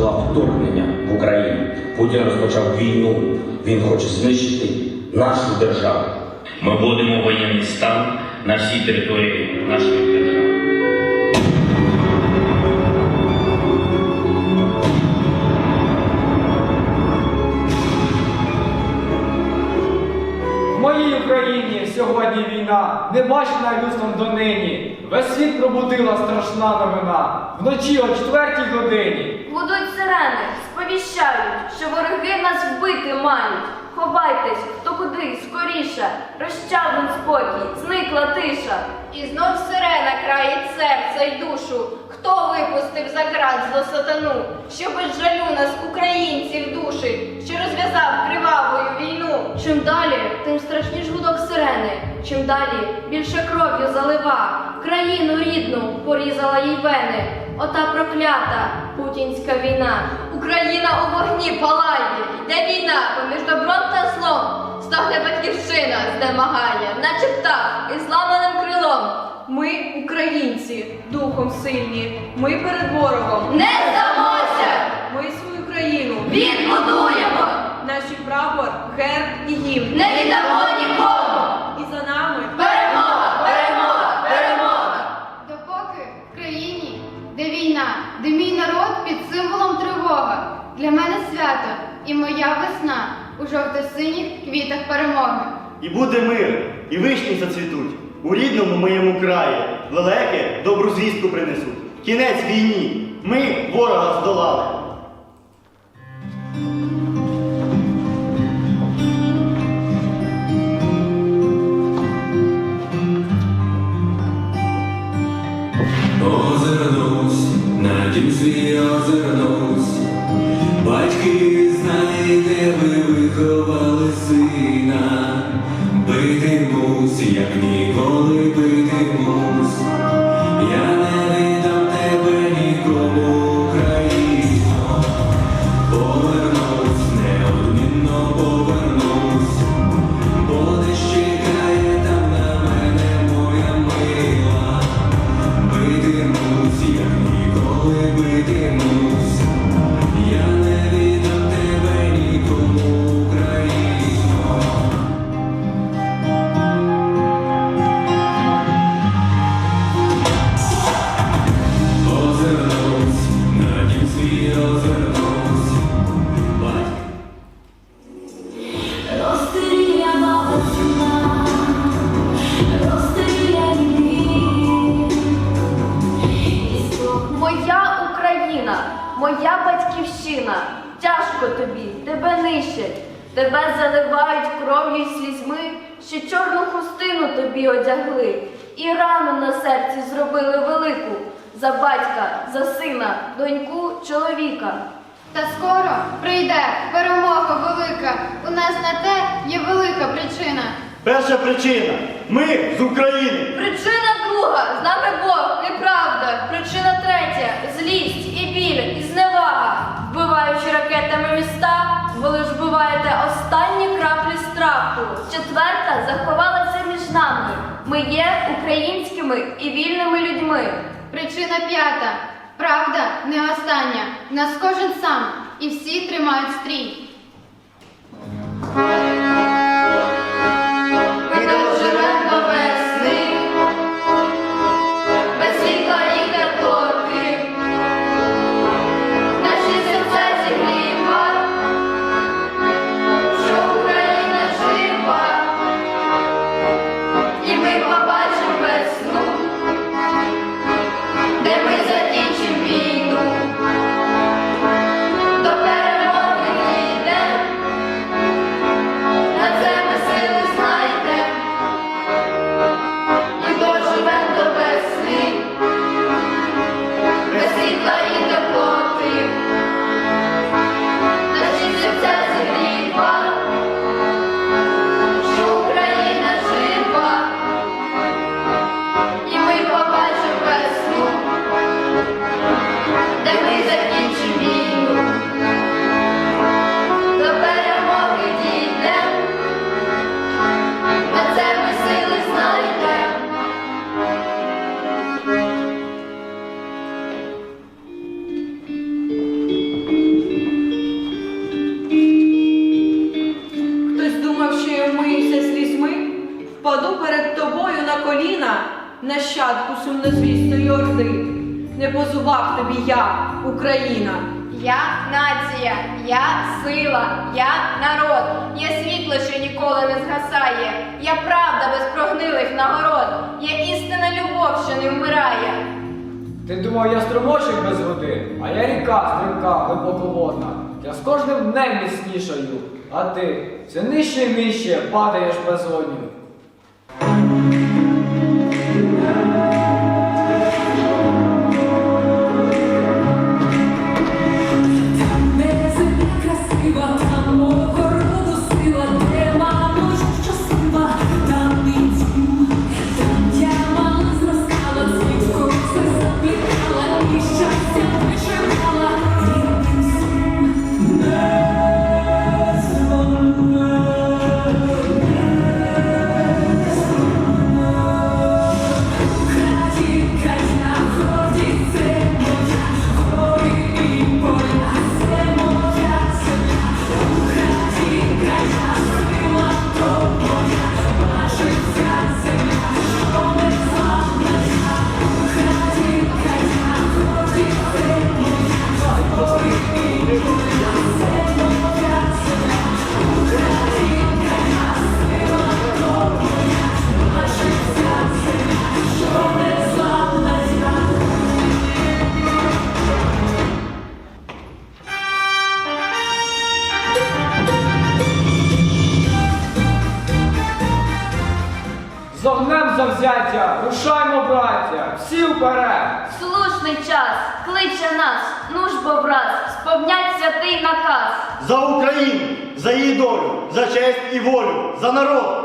вторгнення в Україну. Путін розпочав війну. Він хоче знищити нашу державу. Ми вводимо воєнний стан на всій території нашої держави. В моїй Україні сьогодні війна, не бачена людством донині. Весь світ пробудила страшна новина. Вночі о четвертій годині. Гудуть сирени, сповіщають, що вороги нас вбити мають. Ховайтесь, хто куди, скоріше, розчавлен спокій, зникла тиша. І знов сирена країть серце й душу. Хто випустив за град зло сатану, що без жалю нас, українців, душить, що розв'язав кривавою війну? Чим далі, тим страшніш гудок сирени. Чим далі більше кров'ю залива. Країну рідну порізала їй вени. Ота проклята путінська війна. Україна у вогні палає, йде війна поміж добром та злом. Стогне батьківщина, знемагає, наче птах із зламаним крилом. Ми, українці, духом сильні. Ми перед ворогом. Не здамося! Ми свою країну. Відбудуємо! Наші прапор, герб і гімн. Не віддамо квітах перемоги. І буде мир, і вишні зацвітуть. У рідному моєму краї лелеки добру звістку принесуть. Кінець війні. Ми ворога здолали. Озирнусь, на дім свій озирнусь, батьки, ніколи битимусь, тебе нищать, тебе заливають кров'ю й слізьми, що чорну хустину тобі одягли, і рану на серці зробили велику за батька, за сина, доньку, чоловіка. Та скоро прийде перемога велика. У нас на те є велика причина. Перша причина. Ми з України. Причина друга з нами Бог, неправда. Причина третя злість і біль, і зневага. Вбиваючи ракетами міста, ви лиш вбиваєте останні краплі страху. Четверта заховалася між нами. Ми є українськими і вільними людьми. Причина п'ята. Правда не остання. Нас кожен сам і всі тримають стрій. Нащадку сумнозвісної орди. Не по зубах тобі я, Україна. Я нація, я сила, я народ, я світло, що ніколи не згасає, я правда без прогнилих нагород, я істинна любов, що не вмирає. Ти думав, я струмочок без води, а я ріка стрімка глибоководна. Я з кожним днем міцнішаю, а ти все нижче і нижче падаєш безодню. Слушний час кличе нас, ну ж враз, сповнять святий наказ. За Україну, за її долю, за честь і волю, за народ,